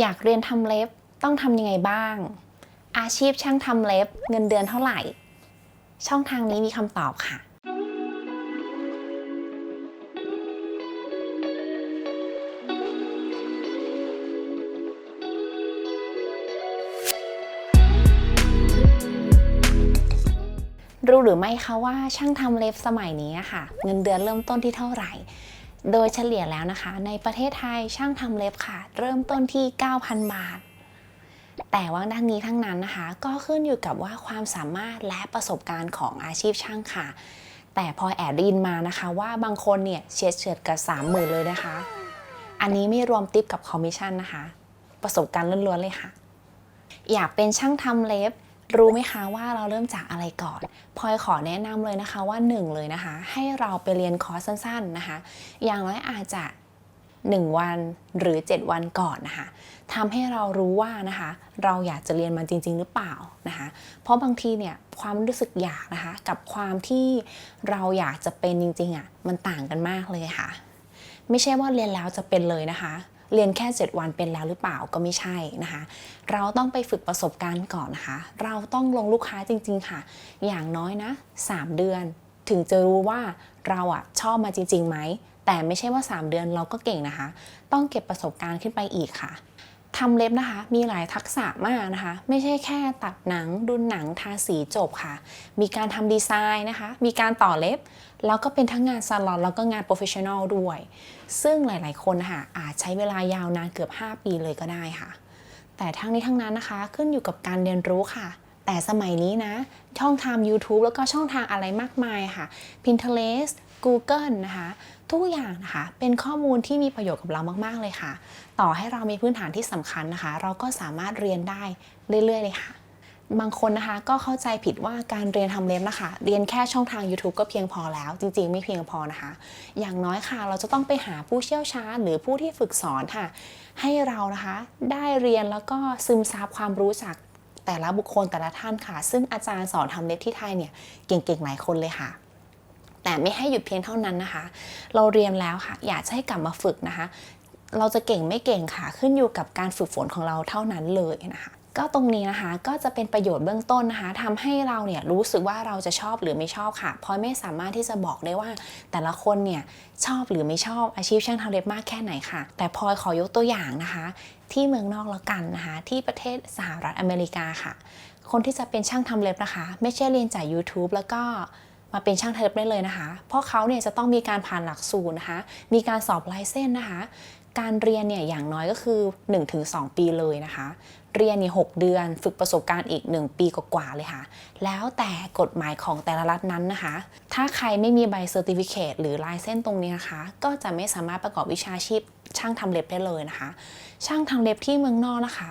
อยากเรียนทำเล็บต้องทำยังไงบ้าง อาชีพช่างทำเล็บเงินเดือนเท่าไหร่ ช่องทางนี้มีคำตอบค่ะรู้หรือไม่คะว่าช่างทำเล็บสมัยนี้ค่ะ เงินเดือนเริ่มต้นที่เท่าไหร่ โดยเฉลี่ยแล้วนะคะ ในประเทศไทยช่างทำเล็บค่ะ เริ่มต้นที่ 9,000 บาท แต่ว่าทั้งนี้ทั้งนั้นนะคะ ก็ขึ้นอยู่กับว่าความสามารถและประสบการณ์ของอาชีพช่างค่ะ แต่พอแอบได้ยินมานะคะว่าบางคนเนี่ยเฉียดเฉียดกับ 30,000 เลยนะคะ อันนี้ไม่รวมติปกับคอมมิชชั่นนะคะ ประสบการณ์ล้วนๆเลยค่ะ อยากเป็นช่างทำเล็บ รู้ไหมคะว่าเราเริ่มจากอะไรก่อนพลอยขอแนะนำเลยนะคะว่าหนึ่งเลยนะคะ ให้เราไปเรียนคอร์สสั้นๆนะคะ อย่างน้อยอาจจะ 1 วันหรือ 7 วันก่อนนะคะทำให้เรารู้ว่านะคะ เราอยากจะเรียนมันจริง ๆ หรือเปล่านะคะ เพราะบางทีเนี่ยความรู้สึกอยากนะคะ กับความที่เราอยากจะเป็นจริงๆอะ่ะมันต่างกันมากเลยค่ะ ไม่ใช่ว่าเรียนแล้วจะเป็นเลยนะคะ เรียนแค่ 7 วันเป็นแล้วหรือเปล่าก็ไม่ใช่นะคะ เราต้องไปฝึกประสบการณ์ก่อนนะคะ เราต้องลงลูกค้าจริง ๆ ค่ะ อย่างน้อยนะ 3 เดือน ถึงจะรู้ว่าเราอะชอบมาจริงๆไหมแต่ไม่ใช่ว่า 3 เดือนเราก็เก่งนะคะ ต้องเก็บประสบการณ์ขึ้นไปอีกค่ะ ทำเล็บนะคะ มีหลายทักษะมากนะคะ ไม่ใช่แค่ตัดหนังดุนหนังทาสีจบค่ะ มีการทำดีไซน์นะคะ มีการต่อเล็บ แล้วก็เป็นทั้งงานซาลอน แล้วก็งานโปรเฟชชั่นอลด้วย ซึ่งหลายๆ คนนะคะอาจใช้เวลายาวนานเกือบ 5 ปีเลยก็ได้ค่ะ แต่ทั้งนี้ทั้งนั้นนะคะขึ้นอยู่กับการเรียนรู้ค่ะแต่สมัยนี้นะ ช่องทาง YouTube แล้วก็ช่องทางอะไรมากมายค่ะ Pinterest Google นะคะ ทุกอย่างนะคะ เป็นข้อมูลที่มีประโยชน์กับเรามากๆเลยค่ะ ต่อให้เรามีพื้นฐานที่สำคัญนะคะ เราก็สามารถเรียนได้เรื่อยๆเลยค่ะ บางคนนะคะก็เข้าใจผิดว่าการเรียนทำเล็บนะคะ เรียนแค่ช่องทาง YouTube ก็เพียงพอแล้ว จริงๆ ไม่เพียงพอนะคะ อย่างน้อยค่ะ เราจะต้องไปหาผู้เชี่ยวชาญหรือผู้ที่ฝึกสอนค่ะ ให้เรานะคะ ได้เรียนแล้วก็ซึมซับความรู้จากแต่ละบุคคลแต่ละท่านค่ะ ซึ่งอาจารย์สอนทำเล็บที่ไทยเนี่ยเก่งๆหลายคนเลยค่ะ แต่ไม่ให้หยุดเพียงเท่านั้นนะคะ เราเรียนแล้วค่ะ อยากให้กลับมาฝึกนะคะ เราจะเก่งไม่เก่งค่ะ ขึ้นอยู่กับการฝึกฝนของเราเท่านั้นเลยนะคะก็ตรงนี้นะคะก็จะเป็นประโยชน์เบื้องต้นนะคะทำให้เราเนี่ยรู้สึกว่าเราจะชอบหรือไม่ชอบค่ะ เพราะไม่สามารถที่จะบอกได้ว่า แต่ละคนเนี่ยชอบหรือไม่ชอบอาชีพช่างทำเล็บมากแค่ไหนค่ะ แต่พลอยขอยกตัวอย่างนะคะ ที่เมืองนอกแล้วกันนะคะ ที่ประเทศสหรัฐอเมริกาค่ะ คนที่จะเป็นช่างทำเล็บนะคะ ไม่ใช่เรียนจาก YouTube แล้วก็ มาเป็นช่างทำเล็บได้เลยนะคะ เพราะเขาเนี่ยจะต้องมีการผ่านหลักสูตรนะคะ มีการสอบลเซนส์นะคะ การเรียนเนี่ยอย่างน้อยก็คือ 1-2 ปีเลยนะคะ เรียนเนี่ยหเดือนฝึกประสบการณ์อีก 1 ปีกว่าๆเลยค่ะ แล้วแต่กฎหมายของแต่ละรัฐนั้นนะคะ ถ้าใครไม่มีใบเซอร์ติฟิเคตหรือลายเส้นตรงนี้นะคะ ก็จะไม่สามารถประกอบวิชาชีพ ช่างทำเล็บได้เลยนะคะ ช่างทำเล็บที่เมืองนอกนะคะ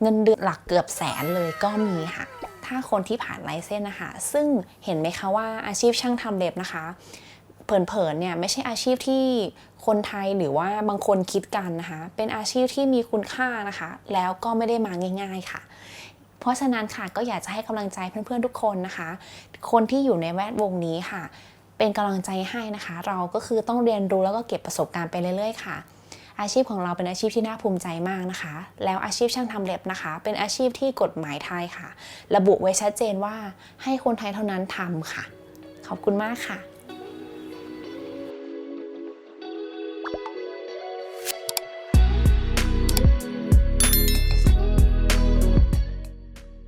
เงินเดือนหลักเกือบแสนเลยก็มีค่ะ ถ้าคนที่ผ่านไลเส้นนะคะซึ่งเห็นไหมคะว่าอาชีพช่างทำเล็บนะคะเผินๆเนี่ยไม่ใช่อาชีพที่คนไทยหรือว่าบางคนคิดกันนะคะ เป็นอาชีพที่มีคุณค่านะคะ แล้วก็ไม่ได้มาง่าย ๆค่ะ เพราะฉะนั้นค่ะก็อยากจะให้กำลังใจเพื่อนๆทุกคนนะคะ คนที่อยู่ในแวดวงนี้ค่ะ เป็นกำลังใจให้นะคะ เราก็คือต้องเรียนรู้แล้วก็เก็บประสบการณ์ไปเรื่อยๆค่ะ อาชีพของเราเป็นอาชีพที่น่าภูมิใจมากนะคะ แล้วอาชีพช่างทำเล็บนะคะ เป็นอาชีพที่กฎหมายไทยค่ะ ระบุไว้ชัดเจนว่าให้คนไทยเท่านั้นทำค่ะ ขอบคุณมากค่ะ